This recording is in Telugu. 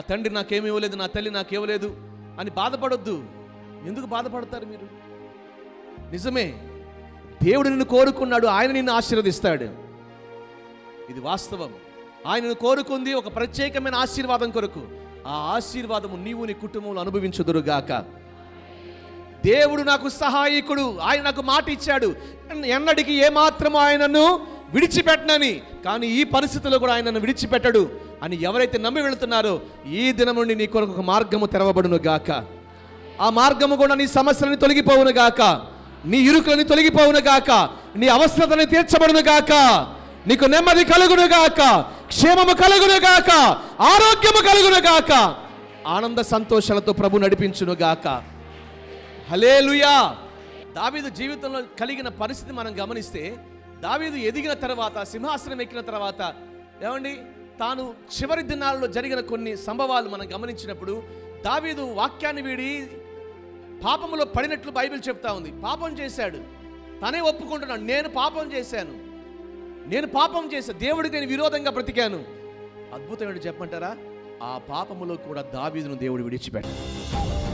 తండ్రి నాకేమి ఇవ్వలేదు నా తల్లి నాకు ఇవ్వలేదు అని బాధపడొద్దు. ఎందుకు బాధపడతారు మీరు? నిజమే దేవుడు నిన్ను కోరుకున్నాడు ఆయన నిన్ను ఆశీర్వదిస్తాడు. ఇది వాస్తవం. ఆయనను కోరుకుంది ఒక ప్రత్యేకమైన ఆశీర్వాదం కొరకు. ఆ ఆశీర్వాదము నీవు నీ కుటుంబంలో అనుభవించుదురుగాక. దేవుడు నాకు సహాయకుడు ఆయన నాకు మాట ఇచ్చాడు ఎన్నడికి ఏమాత్రం ఆయనను విడిచిపెట్టనని. కానీ ఈ పరిస్థితిలో కూడా ఆయన నన్ను విడిచిపెట్టడు అని ఎవరైతే నమ్మి వెళుతున్నారో ఈ దినం నుండి నీ కొరకు ఒక మార్గము తెరవబడును గాక. ఆ మార్గము కూడా నీ సమస్యలని తొలగిపోవును గాక. నీ ఇరుకులని తొలగిపోవును గాక. నీ అవసరతని తీర్చబడును గాక. నీకు నెమ్మది కలుగును గాక. క్షేమము కలుగును గాక. ఆరోగ్యము కలుగును గాక. ఆనంద సంతోషాలతో ప్రభు నడిపించును గాక. హలేలుయా దావీదు జీవితంలో కలిగిన పరిస్థితి మనం గమనిస్తే దావీదు ఎదిగిన తర్వాత సింహాసనం ఎక్కిన తర్వాత ఏమండి? తాను చివరి దినాల్లో జరిగిన కొన్ని సంభవాలు మనం గమనించినప్పుడు దావీదు వాక్యాన్ని వీడి పాపములో పడినట్లు బైబిల్ చెప్తా ఉంది. పాపం చేశాడు. తనే ఒప్పుకుంటున్నాడు. నేను పాపం చేశాను. నేను పాపం చేశాను దేవుడికి నేను విరోధంగా బ్రతికాను. అద్భుతం చెప్పంటారా ఆ పాపములో కూడా దావీదును దేవుడు విడిచిపెట్టాడు.